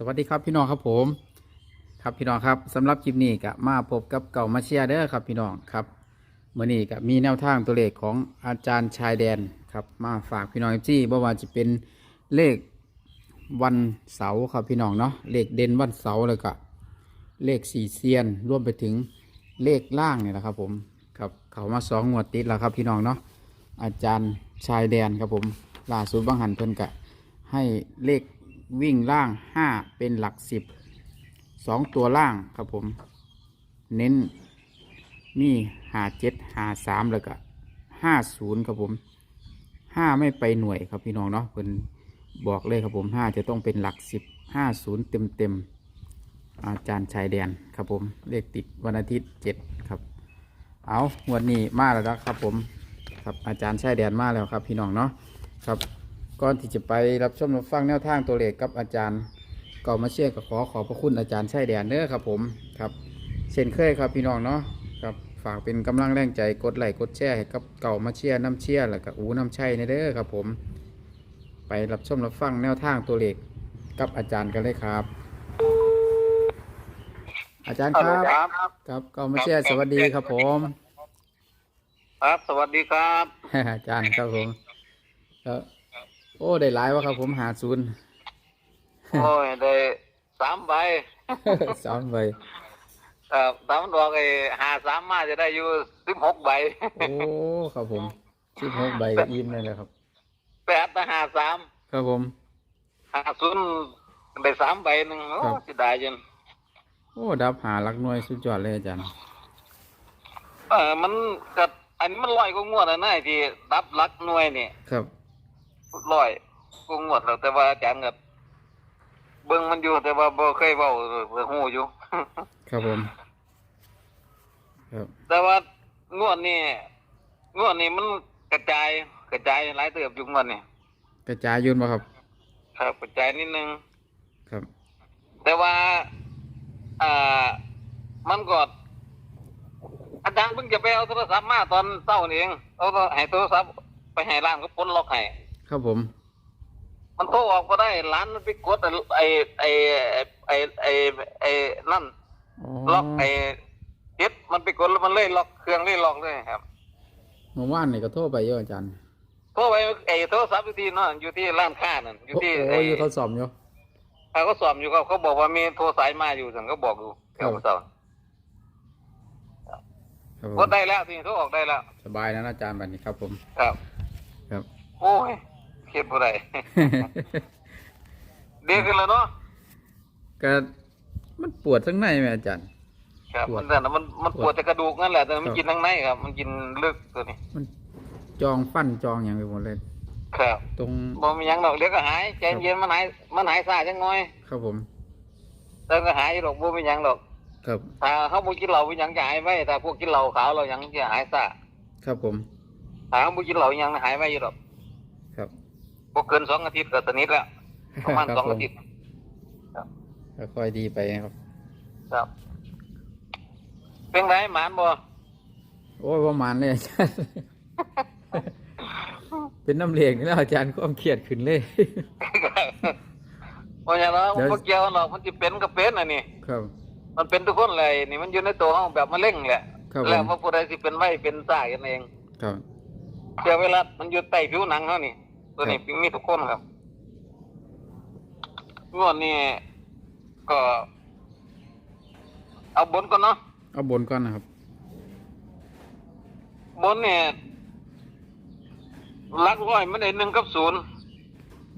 สวัสดีครับพี่น้องครับผม ครับพี่น้องครับสำหรับคลิปนี้ก็มาพบกับเก่ามาเชียเด้อครับพี่น้องครับเมื่อนี้ก็มีแนวทางตัวเลขของอาจารย์ชายแดนครับมาฝากพี่น้องที่บ่ว่าจะเป็นเลขวันเสาร์ครับพี่น้องเนาะเลขเด่นวันเสาร์แล้วก็เลขสี่เซียนรวมไปถึงเลขล่างเนี่ยนะครับผมครับเขามาสองงวดติดแล้วครับพี่น้องเนาะอาจารย์ชายแดนครับผมล่าสุดบางหันเพิ่นกะให้เลข วิ่งล่างห้าเป็นหลักสิบสองตัวล่างครับผม เน้นมีหาเจ็ดหาสามแล้วก็ห้าศูนย์ครับผมห้าไม่ไปหน่วยครับพี่น้องเนาะเพิ่นบอกเลยครับผมห้าจะต้องเป็นหลักสิบห้าศูนย์เต็มเต็มๆอาจารย์ชายแดนครับผมเลขติดวันอาทิตย์เจ็ดครับ เอาวันนี้มาแล้วครับผมครับอาจารย์ชายแดนมาแล้วครับพี่น้องเนาะครับ ก่อนที่จะไปรับชมรับฟังแนวทางตัวเลขกับอาจารย์ก็มาเชื่อกับขอขอบพระคุณอาจารย์ชายแดนเด้อครับผมครับเช่นเคยครับพี่น้องเนาะครับฝากเป็นกำลังแรงใจกดไลค์กดแชร์ให้กับเก่ามาเชียร์น้ำเชียร์แล้วก็อูน้ำชัยในเด้อครับผม ไปรับชมรับฟังแนวทางตัวเลขกับอาจารย์กันเลยครับ อาจารย์ครับ ครับครับเก่ามาเชียร์สวัสดีครับผม ครับสวัสดีครับ อาจารย์ครับผมครับ โอ้ ได้หลายวะครับผมหาศูนย์ โอ้ยได้สามใบสามใบเอ่อสามดอกไอ้หาสามมาจะได้อยู่สิบหกใบ โอ้ครับผมสิบหกใบก็อิ่มเลยแหละครับ แปดแต่หาสามครับผมหาศูนย์ได้สามใบหนึ่งโอ้ครับสิได้จนโอ้ดับหาหลักหน่วยสุดยอดเลยอาจารย์เออมันก็อันนี้มันลอยก็งวดแล้วนะไอ้ที่รับหลักหน่วยนี่ ครับ ลอยก็งวดแล้วแต่ว่าอาจารย์ก็เบิ่งมันอยู่แต่ว่าบ่เคยเว้าเบิ่งฮู้อยู่ ครับผม ครับ แต่ว่างวดนี้งวดนี้มันกระจายกระจายหลายเติบอยู่งวดนี้กระจายอยืนมาครับ ครับกระจายนิดนึง ครับ แต่ว่าอ่ามันก็อาจารย์เพิ่งจะไปเอาโทรศัพท์มาตอนเช้านี่เองเอาให้โทรศัพท์ไปให้ร้านเขาปลดล็อกให้ ครับผม มันโทรออกก็ได้ร้านมันไปกดไอ้ไอ้ไอ้ไอ้ไอ้นั่นอ๋อล็อกไอ้เจ็ดมันไปกดแล้วมันเลยล็อกเครื่องเลยล็อกเลยครับเมื่อวานนี่ก็โทรไปเยอะอาจารย์โทรไปไอ้โทรศัพท์อยู่ที่นั่นอยู่ที่ร้านค้านั่นอยู่โอ้ที่โหไอ้เขาสอบอยู่เขาก็สอบอยู่เขาเขาบอกว่ามีโทรสายมาอยู่สั่งก็บอกอยู่ครัเจ้าบเจ้าครับผก็มได้แล้วทีนี้เขาออกได้แล้ว สบายนะอาจารย์บัดนี้ครับผม ครับ ครับ โอ้ย เข็ดบ่ได้ดีขึ้นแล้วเนาะก็มันปวดทั้งในไหมอาจารย์ ครับปวมัดนแต่มันมันปปววดดแต่กระดูกนั่นแหละแต่มันครับกินทั้งในครับ มันกินลึกตัวนี้มันจองฟันจองอย่างไปหมดเลย ครับตรงบ่มีหยังดอกเดี๋ยวก็หายใจเย็นมันหายมันหายซาจังน้อยครับผมแต่ก็หายอยู่ดอกบ่มีหยังดอก ครับถ้าเฮาบ่กินเหล้ามีหยังจะหายไว้ถ้าพวกกินเหล้าขาวเราหยังจะหายซาครับผม ถ้าเฮาบ่กินเหล้าหยังหายไว้อยู่ดอกครับ บ่เกินสองอาทิตย์ก็สนิทแล้วประมาณครับสองผอาทิตย์ก็ค่อยดีไปครับ ครับ เป็นไรหมานบ่โอ้ยประมาณเลยอาจารย์ เป็นน้ำเหลงนี่แล้วอาจารย์ความเครียดขึ้นเลยเพราะฉะนั้นเดี๋ยวพวกเกี่ยวหรอกมันจะเป็นก็เป็นอันนี้ครับ มันเป็นทุกคนเลยนี่มันอยู่ในตัวของแบบมะเร็งแหละครับผมแล้วว่าผู้ใดสิเป็นไว้เป็นซ่ากันเอง ครับเชื้อไวรัสมันอยู่ใต้ผิวหนังเขานี่ ตัวนี้มีทุกคนครับงวดนี้ก็ เอาบนก่อนเนาะเอาบนก่อนนะครับ บนเนี่ยหลักร้อยมันได้หนึ่งกับศูนย์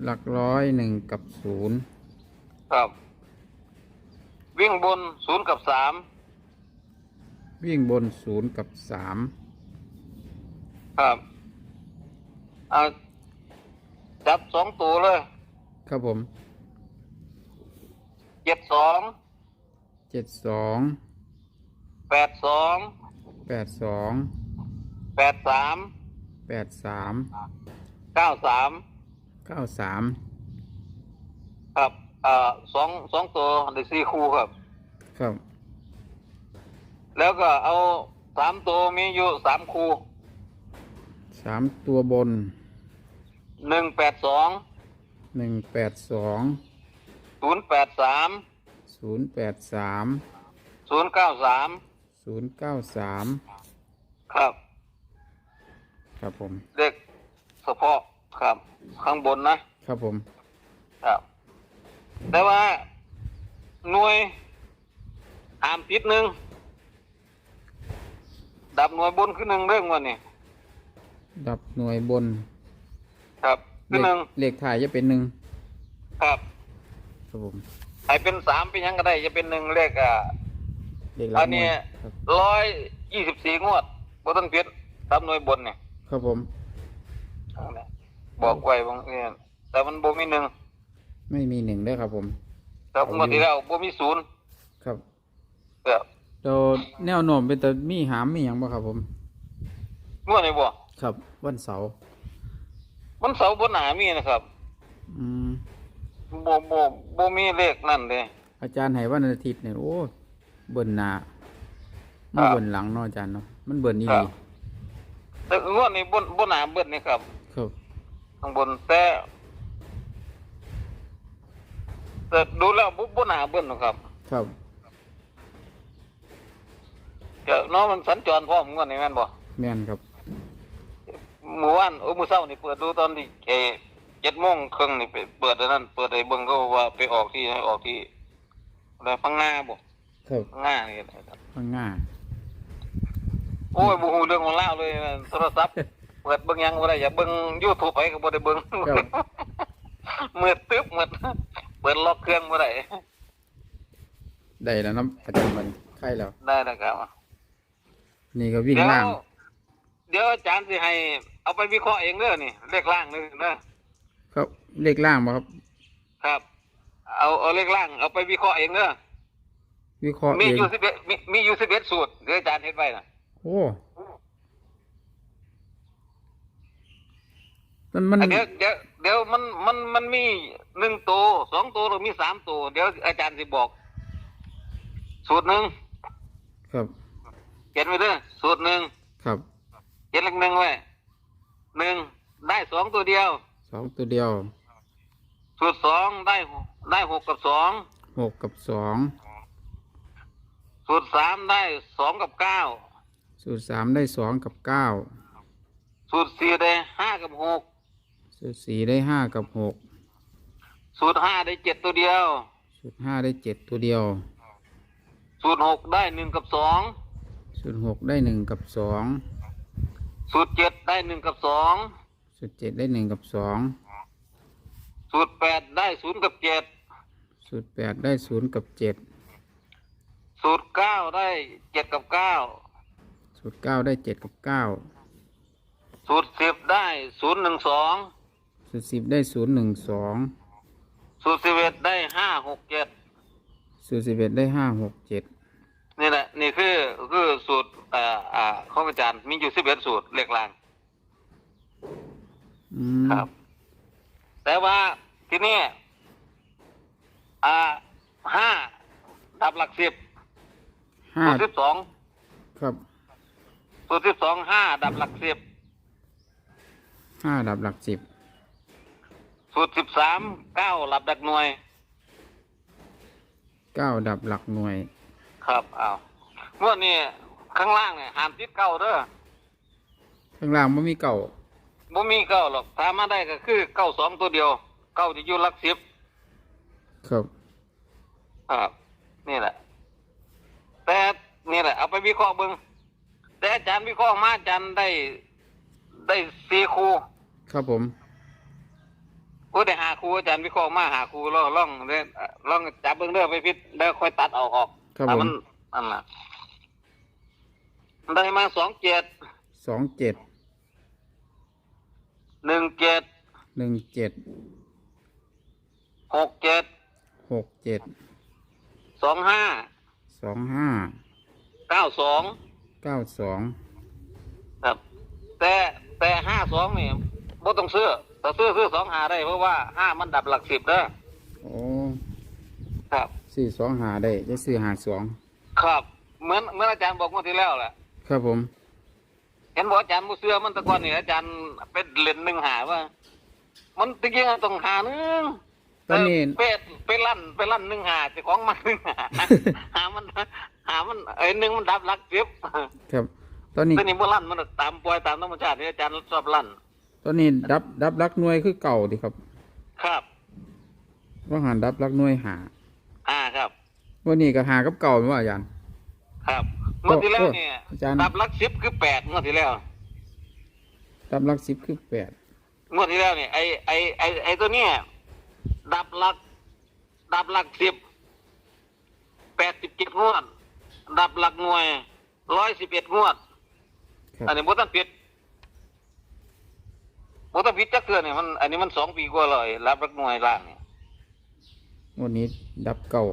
หลักร้อยหนึ่งกับศูนย์ครับ วิ่งบนศูนย์กับสามวิ่งบนศูนย์กับสามครับเอา จับสองตัวเลยครับผมเจ็ดสองเจ็ดสองแปดสองแปดสองแปดสามแปดสามเก้าสามเก้าสามครับเอ่อสองสองตัวได้สี่คู่ครับ ครับ แล้วก็เอาสามตัวมีอยู่สามคู่สามตัวบน หนึ่งแปดสองหนึ่งแปดสองศูนย์แปดสามศูนย์แปดสามศูนย์เก้าสามศูนย์เก้าสามครับ ครับผม เลขเฉพาะครับ ข้างบนนะ ครับผม ครับ แต่ว่าหน่วยหามติดหนึ่งดับหน่วยบนคือหนึ่งเรื่องวันนี้ดับหน่วยบน ครับเลคือขหนึ่งเลขถ่ายจะเป็นหนึ่งครับครับผมให้เป็นสามเป็นหยังก็ได้จะเป็นหนึ่งเลขอะเลขหลัอักนหน่นี้วยครับร้อยยี่สิบสี่งวดบนต้นเพชรดับหน่วยบนเนี่ยครับผมบอกไว้บางเนี่ยแต่มันบ่มีหนึ่งไม่มีหนึ่งเด้อครับผม ครับงวดที่แล้วบ่มีศูนย์ครับครับเราแนวโน้มเป็นแต่มีหามมีอย่างบ่ครับผม งวดนี้บ่ครับวันเสาร์ มันเสาร์บนหนามีนะครับอืมบ่บ่บ่มีเลขนั่นเลย อาจารย์ให้วันอาทิตย์เนี่ยโอ้เบิ่นหน้าครัมาบเบิ่นหลังเนาะอาจารย์เนาะมันเบิ่นนี่ครัดีบแต่งวดนี้บนบนหนาเบิดนี่ครับ ครับข้างบนแต่แต่ดูแล้วบ่บนหนาเบิดนะครับครับก็เนาะมันสัญจรพร้อมงวดนี้แม่นบ่แม่นครับ เมื่อวานโอ้มื้อเช้านี่เปิดดูตอนที่เอ7โมงครึ่งนี่ไปเปิดอันนั้น เปิดไอ้เบิ่งก็ว่าไปออกที่ให้ออกที่อะไรพังงาบ่ครับพังงานี่นะครับข้างหน้าโอ้ยบ่ฮู้เรื่องของเล่าวเลยนะโทรศัพท์เปิดเบิ่งหยังบ่ได้อย่าเบิ่ง YouTube ไปก็บ่ได้เบิ่งครับมืดตึ๊บมืดเปิดล็อกเครื่องบ่ได้ได้แล้วเนาะอาจารย์มันใครแล้วได้นะครับนี่ก็วิ่งเดี๋ยวล่าง เดี๋ยวอาจารย์สิให้ เอาไปวิเคราะห์เองเด้อนี่เลขล่างนี่เด้อครับเลขล่างบ่ครับ ครับ เอาเอาเลขล่าง เอาไปวิเคราะห์เองเด้อวิเคราะห์มีเองอยู่11มีมีอยู่11สูตรเดี๋ยวอาจารย์เฮ็ดไว้น่ะ โอ้มันมันอะเดี๋ยวเดี๋ยวเดี๋ยวมันมันมันมีหนึ่งตัวสองตัวหรือมีสามตัวเดี๋ยวอาจารย์สิบอก สูตรหนึ่งครับเขียนไว้เด้อสูตรหนึ่งครับ เขียนเลขหนึ่งไว้หนึ่งได้สองตัวเดียว สองตัวเดียวสูตรสองได้หกได้หกกับสองหกกับสองสูตรสามได้สองกับเก้าสูตรสามได้สองกับเก้าสูตรสี่ได้ห้ากับหกสูตรสี่ได้ห้ากับหกสูตรห้าได้เจ็ดตัวเดียว สูตรห้าได้เจ็ดตัวเดียว สูตรหกได้หนึ่งกับสองสูตรหกได้หนึ่งกับสอง สูตรเจ็ดได้หนึ่งกับสองสูตรเจ็ดได้หนึ่งกับสองสูตรแปดได้ศูนย์กับเจ็ดสูตรแปดได้ศูนย์กับเจ็ดสูตรเก้าได้เจ็ดกับเก้าสูตรเก้าได้เจ็ดกับเก้าสูตรสิบได้ศูนย์หนึ่งสองสูตรสิบได้ศูนย์หนึ่งสองสูตรสิบเอ็ดได้ห้าหกเจ็ดสูตรสิบเอ็ดได้ห้าหกเจ็ด นี่แหละนี่คือคือสูตรเอ่ออ่าของอาจารย์มีอยู่สิบเอ็ดสูตรเลขล่างอืมครับ แต่ว่าที่นี่อ่าห้าดับหลักสิบห้าสูตรสิบสองครับสูตรสิบสองห้าดับหลักสิบห้าดับหลักสิบสูตรสิบสามเก้าหลับดักหน่วยเก้าดับหลักหน่วย ครับอ้าวเมื่อนี้ข้างล่างเนี่ยห้ามติดเก้าเด้อข้างล่างไม่มีเก่าบ่มีเก้าหรอกถ้ามาได้ก็คือเก้าสองตัวเดียวเก้าจะอยู่หลักสิบครับครับนี่แหละ แต่นี่แหละ เอาไปวิเคราะห์เบิ่งแต่อาจารย์วิเคราะห์มาอาจารย์ได้ได้สี่คูครับผมโอ้ได้หาคูอาจารย์วิเคราะห์มาหาคูลองลองเด้อลองจับเบิ่งเด้อไปพิษแล้วค่อยตัดเอาออก ครับถ้าผมมันอันน่ะได้มาสองเจ็ดสองเจ็ดหนึ่งเจ็ดหนึ่งเจ็ดหกเจ็ดหกเจ็ดสองห้าสองห้าเก้าสองเก้าสองครับ แต่แต่ห้าสองนี่บ่ต้องซื้อถ้าซื้อซื้อสองหาได้เพราะว่าห้ามันดับหลักสิบเด้อโอ้ครับ สี่สองหาได้จะซื้อหาสองครับเหมือนเหมือนอาจารย์บอกเมื่อที่แล้วแหละครับผม เห็นบอกอาจารย์มูเสือมันแตะกอนนี่อาจารย์เป็นเล่นหนึ่งหาว่า มันตะกี้ต้องหาหนึงตอนนี้เออเป็ดไปลั่นไปลั่นหนึ่งหาเจะของมันหนึ่งหาหามันหามันไอ้หนึ่งมันดับรักเจ็บครับ ตอนนี้ตัวนี้บ่ลั่นมันตามปล่อยตามธรรมชาตินี่อาจารย์ชอบลั่น ตอนนี้ดับดับรักหน่วยคือเก่าดิครับ ครับว่าหันดับรักหน่วยหา อ่าครับวันนี้ก็หากับเก่าไหมว่าอาจารย์ ครับเมื่อที่แล้วเนี่ยอาจารย์ดับรักสิบคือแปดเมื่อที่แล้วดับรักสิบคือแปดงวดที่แล้วเนี่ยไอไอไอไอตัวเนี้ยดับหลัก ดับหลักสิบแปดสิบเจ็ดงวด ดับหลักหน่วยร้อยสิบเอ็ดงวดครับอันนี้บ่ต้องผิดบ่ต้องผิดจักเทื่อเนี่ยมันอันนี้มันสองปีกว่าเลยรับหลักหน่วยล่างเนี่ย วันนี้ดับเก่า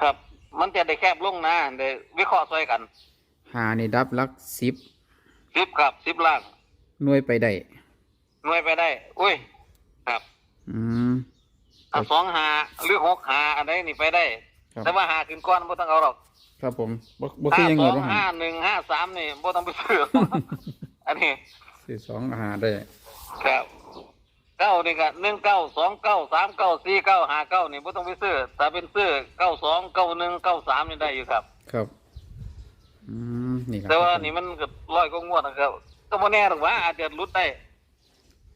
ครับ มันจะได้แคบลงนะได้วิเคราะห์ซอยกันหานี่ดับรักสิบสิบครับสิบล่างหน่วยไปได้หน่วยไปได้ อุ้ย ครับ อืมถ้าสองหาหรือหกหาอันใดนี่ไปได้ ครับแต่ว่าหาขึ้นก้อนบ่ต้องเอาหรอกครับผมบ่บ่คือยังสไงองว่าหัห้านหนึ่งห้าสามนี่บ่ต้องไปซื้อ อันนี้ สี่สองหาได้ ครับ เก้านี่ก็หนึ่งเก้าสองเก้าสามเก้าสี่เก้าห้าเก้านี่บ่ต้องไปซื้อแต่เป็นซื้อเก้าสองเก้าหนึ่งเก้าสามนี่ได้อยู่ครับ ครับอืมนี่ครับแต่ว่านี่มันก็ร้อยก็งวดนะครับ ก็บ่แน่หรอกว่าอาจจะหลุดได้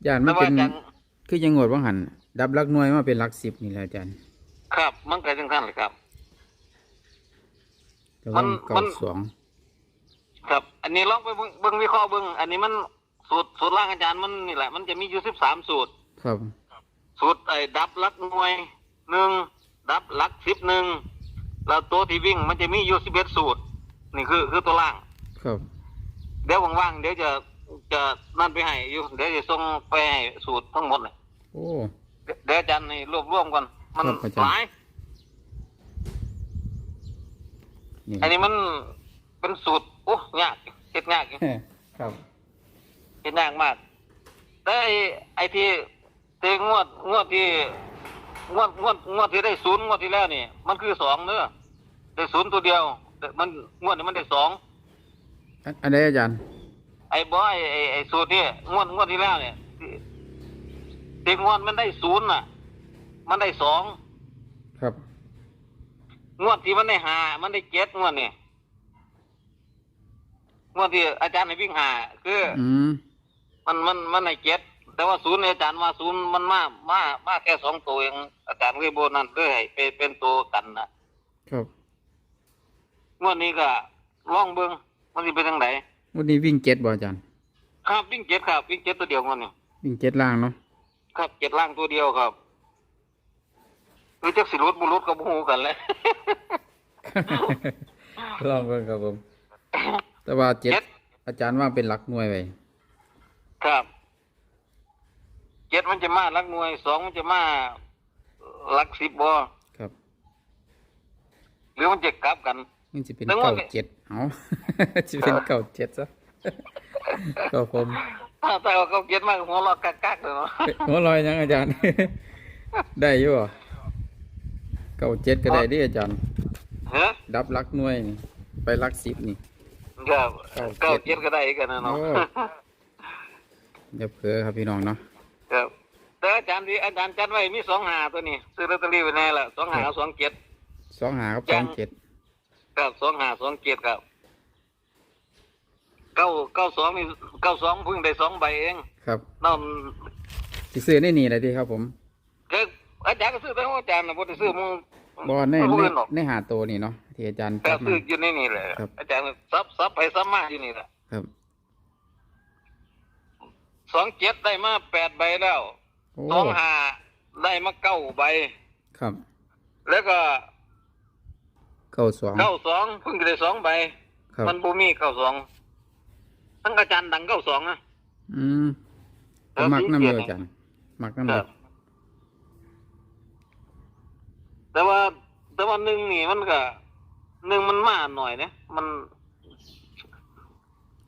ย่านมัแต่นว่าเป็นจังคือยังงดว่าหันดับรักหน่วยมาเป็นรักสิบนี่แหละอาจารย์ครับ มันก็จังซั่นเลยครับ แต่ว่ามันเก่ามันสอง ครับ อันนี้ลองไปเบิ่งเบิ่งวิเคราะห์เบิ่งอันนี้มัน สูตรสูตรล่างอาจารย์มันนี่แหละ มันจะมีอยู่สิบสามสูตร ครับ สูตรไอ้ดับหลักหน่วยหนึ่งดับหลักสิบหนึ่งแล้วตัวที่วิ่งมันจะมีอยู่สิบเอ็ดสูตร นี่คือคือตัวล่าง ครับ เดี๋ยวว่างๆเดี๋ยวจะจะนั่นไปให้อยู่เดี๋ยวจะส่งไปให้สูตรทั้งหมดเลยโอ้ เดี๋ยวเดี๋ยวอาจารย์นี่รวบรวมกันมันครับอาจารย์ หลาย นี่อันนี้มันเป็นสูตรโอ้ยากเฮ็ดยากอยู่ ครับ เฮ็ดยากมาก แต่ไอ้ไอ้ที่ที่งวดงวดที่งวดงวดงวดที่ได้ศูนย์งวดที่แล้วนี่ มันคือสองเนอะได้ศูนย์ตัวเดียวแต่มันงวดนี้มันได้สองอันอันใดอาจารย์ ไอ้บอยไอ้ไอ้สูตรนี่งวดงวดที่แล้วเนี่ยที่ที่งวดมันได้ศูนย์น่ะ มันได้สองครับ งวดที่มันได้หามันได้เจ็ดงวดนี่งวดที่อาจารย์ให้วิ่งหาคือ อืม มันมันมันได้เจ็ดแต่ว่าศูนย์เนี่ยอาจารย์ว่าศูนย์มันมามามาแค่สองตัวเองอาจารย์เลยโบนั่นเลยให้เป็นเป็นตัวกันนะครับงวดนี้ก็ลองเบิ้งมันจะเป็นทางไหนวันนี้วิ่งเจ็ดบ่อาจารย์ ครับวิ่งเจ็ดครับวิ่งเจ็ดตัวเดียวงวดนี้วิ่งเจ็ดล่างเนาะครับเจ็ดล่างตัวเดียวครับคือจักสิรุดบุรุษกับหูกันแหล้วลองเบิ่งครับผม แต่ว่าเจ็ดเจ็ดอาจารย์ว่างเป็นหลักหน่วยไว้ ครับเจ็ดมันจะมาลักหน่วยสองมันจะมาลักสิบบอครับหรือมันจะกลับกันมันจะเป็นแล้วว่าเก่าเจ็ดเอาจะเป็นเก่าเจ็ดซะครับผมถ้าแต่ว่าเขาเจ็ดมากหัวเราะกักๆเลยเนาะเฮ้ยหัวลอยยังอาจารย์ ได้อยู่บ่เก่าเจ็ดก็ได้เดิอาจารย์เฮ้ยดับหลักหน่วยนี่ไปหลักสิบนี่ครับเก้าเก้าเจ็เจ็ดดก็ได้กันนะเนาะโอ้เดี๋ยวเผลอครับพี่น้องเนาะครับแต่อาจารย์ที่อาจารย์จัดไว้มีสองหาตัวนี้ซื้อลอตเตอรี่ไว้แน่ละสองหาสองเจ็ดสองหากับยัสองงเจ็ดครับสองหาสองเจ็ดครับเก้าเก้าสองนี่เก้าสองเพิ่งได้สองใบเองครับนั่นที่ซื้อได้นี่เลยที่ครับผมก็อาจารย์ก็ซื้อแต่ของอาจารย์นะบ่ได้ซื้อมึงบอลในผู้ในอื่นหรอกในหาตัวนี่เนาะที่อาจารย์ก็จับซื้มาออยู่ในนี่แหละครับอาจารย์ซับซับไปซับมาอยู่นี่แหละครับ สองเจ็ดได้มาแปดใบแล้วโอ้สองหาได้มาเก้าใบ ครับแล้วก็เก้าสองเก้าสองเพิ่งได้สองใบ ครับ มันบ่มีเก้าสองทั้งอาจารย์ดังเก้าสองนะ อืมผมมักน้ำเลยอาจารย์มักน้ำคเลรัยบ แต่ว่า แต่ว่าหนึ่งนี่มันก็หนึ่งมันมาหน่อยนะมัน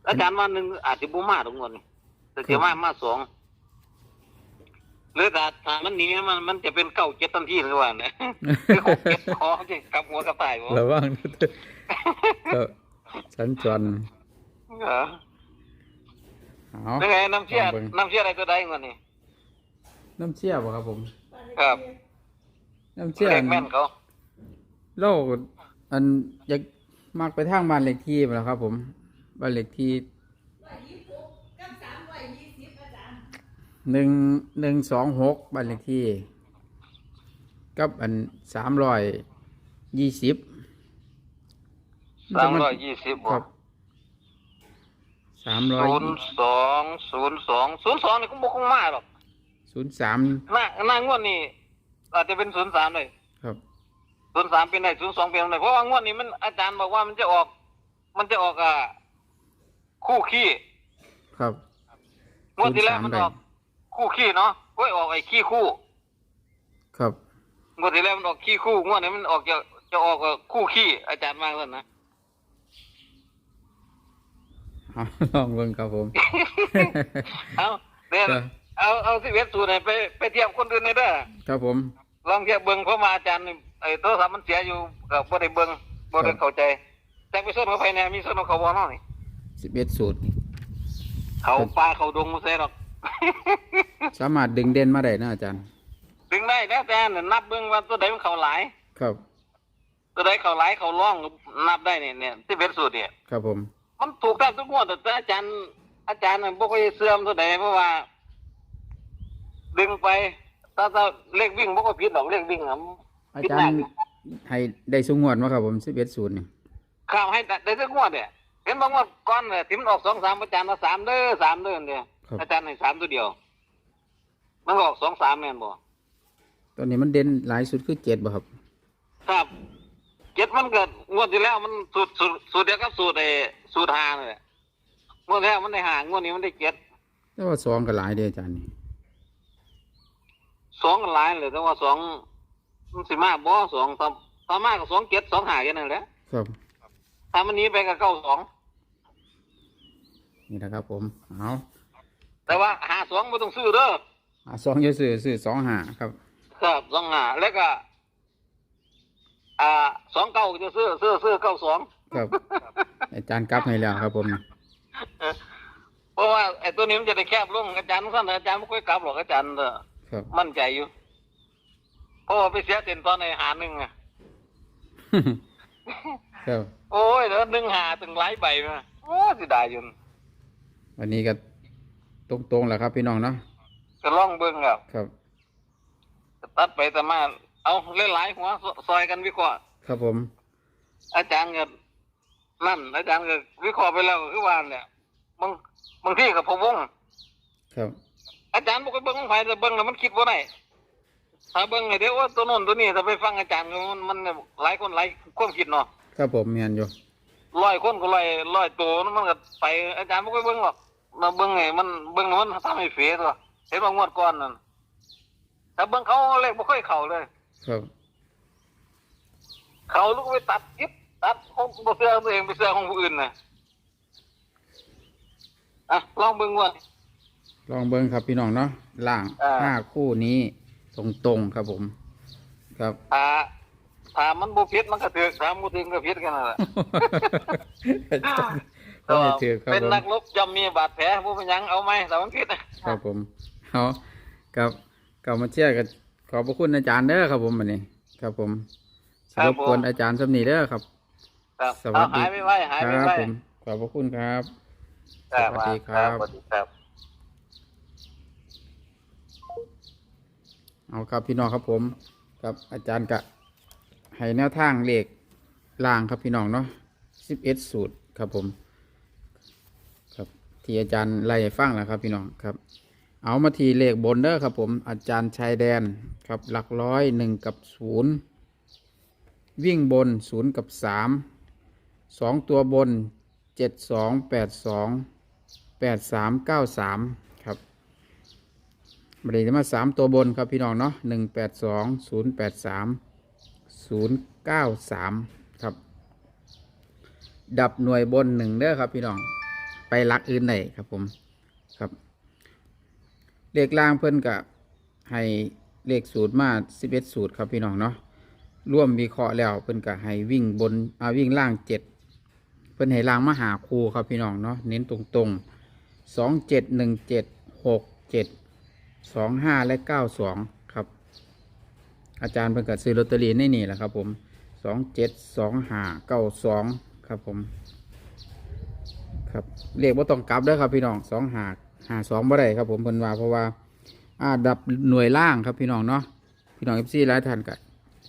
อาจารย์ว่าหนึ่งอาจจะบ่มาตรงนั้นนี่ แต่จะมามาสองหรือถ้าถ้ามันหนี้มันมันจะเป็นเก้าเจ็ดทันทีหรือว่าเนี่ยคือหกเจ็ดคอจริงกลับหัวกระต่ายบ่ระวังก็สัญจรเออเอายังไงน้ำเชี่ยลองเบิ่งน้ำเชี่ยอะไรตัวใดเงินนี่น้ำเชี่ยบ่ครับผม ครับน้ำเชื่อเลขแม่นเขาโลกอันอยากมักไปทางบ้านเลขที่มาแล้วครับ ผมบ้านเลขที่ หนึ่งหนึ่งสองหกบ้านเลขที่ กับอันสามร้อยยี่สิบสามร้อยยี่สิบครับบสามร้อยศูนย์สองศูนย์สองศูนย์สองนี่ก็บ่คงมาหรอกศูนย์สามหน้าหน้างวดนี่อาจจะเป็นศูนย์สามเลยครับศูนย์สามเป็นได้ศูนย์สองเป็นได้เพราะว่างวดนี้มันอาจารย์บอกว่ามันจะออก มันจะออกอะคู่ขี้ครับงวดที่แล้ว03มันออก คู่ขี้เนาะโอ้ยออกไอ้ขี้คู่ครับงวดที่แล้วมันออกขี้คู่งวดนี้มันออกจะจะออกเอ่อคู่ขี้อาจารย์มาแล้วนะเอาลองเบิ่งครับผม เอาเดี๋ยวครับ เอาเอาสิเวทสูตรไปไปเทียบคนอื่นเลยเด้อครับผม ลองเทียบเบิ้งเพราะมาอาจารย์นี่ไอ้โทรศัพท์มันเสียอยู่กับบ่ได้เบิ้งบ่ได้เข้าใจแต่ไปส่วนเขาภายในมีส่วนของเขาบ่เนาะนี่สิบเอ็ดสูตร เขาป่าเขาดงมาใส่หรอก สามารถดึงเด่นมาได้นะอาจารย์ ดึงได้แล้วแต่น่ะนับเบิ้งว่าตัวใดมันเข้าหลาย ครับ ตัวใดเข้าหลายเข้าร่องนับได้เนี่ยเนี่ยที่เป็นสูตรเนี่ย ครับผม มันถูกแทบทุกงวดแต่อาจารย์ อาจารย์น่ะบ่ค่อยเสื่อมตัวใดเพราะว่า ดึงไป ถ้าถ้าเลขวิ่งบ่ก็ผิดดอกเลขวิ่งอะอาผิดจารหนัย์กให้ได้สุงวดมาครับผมสิบเอ็ดสูตรนี่ข้าวให้ได้ทุกงวดเนี่ยเห็นบางงวดก่อนเนี่ยที่มันออกสองสามอาจารย์ว่าสามเด้อสามเด้อเนี่ย อาจารย์ให้สามตัวเดียว มันก็ออกสองสามแม่นบ่ตอนนี้มันเด่นหลายสุดคือเจ็ดบ่ครับ ครับเจ็ดมันเกิดงวดที่แล้วมันสูตรสูตรสูตรเดียวกับสูตรไอ้สูตรหาเลยงวดที่แล้วมันได้หางวดนี้มันได้เจ็ดแต่ว่าสองก็หลายเด้ออาจารย์นี่สองกันหลายเลยแต่ว่าสองมันสิมาบ่สองถ้าถ้ามากก็สองเจ็ดสองหาแค่นั้นแหละครับ ถ้ามันหนี้ไปก็เก้าสอง นี่นะครับผม เอา แต่ว่าหาสองไม่ต้องซื้อเด้ออ่าสองเยอะซื้อซื้อสองหาครับ ครับสองหาแล้วก็ อ่าสองเก้าจะซื้อซื้อซื้อเก้าสองครับ อาจารย์กลับให้แล้วครับผมเพราะว่าไอ้ตัวนี้มันจะได้แคบลงอาจารย์สั้นอาจารย์ไม่ค่อยกลับหรอกอาจารย์เออครับ มั่นใจอยู่เพราะว่าไปเสียเต็นตอนในหาหนึ่งอะครับ โอ้ยแล้วหนึ่งหาถึงหลายใบมาโอ้สิได้อยุนวันนี้ก็ ตรงๆแหละครับพี่น้องเนาะก็ล่องเบิ้งครับครับตัดไปแต่มาเอาหลายๆหัวซซอยกันวิเคราะห์ครับผม อาจารย์ก็นั่น อาจารย์ก็วิเคราะห์ไปแล้วคือว่าเนี่ยบางบางที่กับพะวงครับ อาจารย์บอกว่าเบิ้งไฟแต่เบิ้งแล้วมันคิดว่าได้ถ้าเบิ้งไงเดี๋ยวว่าตัวโน้นตัวนี้ถ้าไปฟังอาจารย์ก็มันมันหลายคนหลายความคิดเนาะครับผมเมียนอยู่ร้อยคนก็ร้อยร้อยตัวมันก็ไปอาจารย์บอกว่าเบิ้งหรอก มาเบิ้งไงมันเบิ้งแล้วมันทำให้เสียตัวเห็นว่างวดก่อนนั่นถ้าเบิ้งเขาเลขไม่ค่อยเข่าเลย ครับ เขาลูกไปตัดยิบตัดของบ่เสื้อของตัวเองไปเสื้อของผู้อื่นนะอะลองเบิ่งว่าลองเบิ้งครับพี่น้องเนาะล่างอ่า ห้าคู่นี้ตรงๆครับผม ครับ ถ้าถ้ามันบ่ผิดมันก็ถือกถ้าบ่ถึงก็ผิดกันนั่นแหละ ก็ให้ถือครับเป็นผมนักรบย่อมมีบาดแผลบ่เป็นหยังเอาไหมแต่มันผิดนะครับผมเอากับกับมาเชียร์กับขอบพระคุณอาจารย์เด้อครับผมวันนี้ ครับผมสรบกวนอาจารย์สำนีเด้อครับ ครับสวัสดีเอาหายไปไว้หายคไปรับไว้ผมขอบพระคุณครับครับ สวัสดีครับ สวัสดีครับ เอาครับพี่น้องครับผมกับอาจารย์กะให้แนวทางเลขล่างครับพี่น้องเนาะสิบเอ็ดสูตรครับผมครับ ที่อาจารย์ไล่ฟังแล้วครับพี่น้องครับ เอามาทีเลขบนเด้อครับผมอาจารย์ชายแดนครับหลักร้อยหนึ่งกับศูนย์วิ่งบนศูนย์กับสามสองตัวบนเจ็ดสองแปดสองแปดสามเก้าสามครับบริษัทมาสามตัวบนครับพี่น้องเนาะหนึ่งแปดสองศูนย์แปดสามศูนย์เก้าสามครับ ดับหน่วยบนหนึ่งเด้อครับพี่น้อง ไปลักอื่นไหนครับผมครับเลขล่างเพิ่นกับให้เลขสูตรมาสิบเอ็ดสูตรครับพี่น้องเนาะร่วมวิเคราะห์แล้วเพิ่นกับให้วิ่งบนอ่าวิ่งล่างเจ็ดเพิ่นให้ล่างมาหาครูครับพี่น้องเนาะเน้นตรงๆสองเจ็ดหนึ่งเจ็ดหกเจ็ดสองห้าและเก้าสองครับ อาจารย์เพิ่นก็ซื้อลอตเตอรี่ในนี่แหละครับผมสองเจ็ดสองห้าเก้าสองครับผม ครับเลขว่าต้องกลับด้อครับพี่น้องสองหาหาสองบ่ได้ครับ ผมเพิ่นว่าเพราะว่าอ่าดับหน่วยล่างครับพี่น้องเนาะพี่น้องเอฟซีหลายท่านก็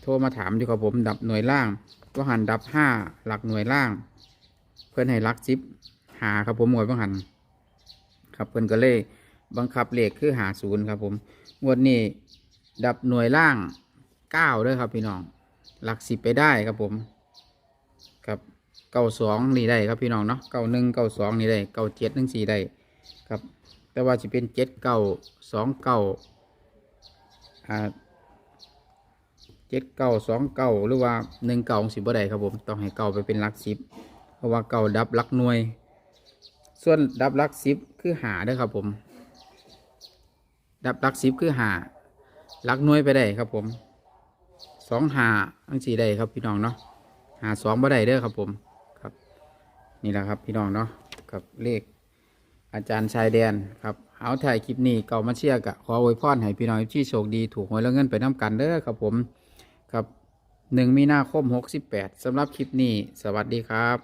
โทรมาถามอยู่ครับผมดับหน่วยล่างก็หันดับห้าหลักหน่วยล่าง เพื่อนให้ลักสิบหาครับผมหมวดบังหันครับเพื่อนก็เลยบังคับเลขคือหาศูนย์ครับผมงวดนี้ดับหน่วยล่างเก้าด้วยครับพี่น้องหลักสิบไปได้ครับผมครับ เก้าสองนี่ได้ครับพี่น้องเนาะเก้าหนึ่งเก้าสองนี่ได้เก้าเจ็ดหนึ่งสี่ได้ครับ แต่ว่าจะเป็นเจ็ดเก้าสองเก้าอ่าเจ็ดเก้าสองเก้าหรือว่าหนึ่งเก้าสิบบ่ได้ครับผมต้องให้เก้าไปเป็นลักสิบเพราะว่าเก้าดับลักหน่วย ส่วนดับลักสิบคือหาเด้ครับผม ดับลักสิบคือหาลักหน่วยไปได้ครับผมสองหาทั้งสี่ได้ครับพี่น้องเนาะหาสองบ่ได้เด้อครับผม นี่แหละครับพี่น้องเนาะกับเลขอาจารย์ชายแดนครับเอาถ่ายคลิปนี้เก่ามาเชียร์กะขออวยพรให้พี่น้องที่โชคดีถูกหวยแล้วเงินไปน้ำกันเด้อครับผมครับหนึ่งมีนาคมหกสิบแปดสำหรับคลิปนี้ สวัสดีครับ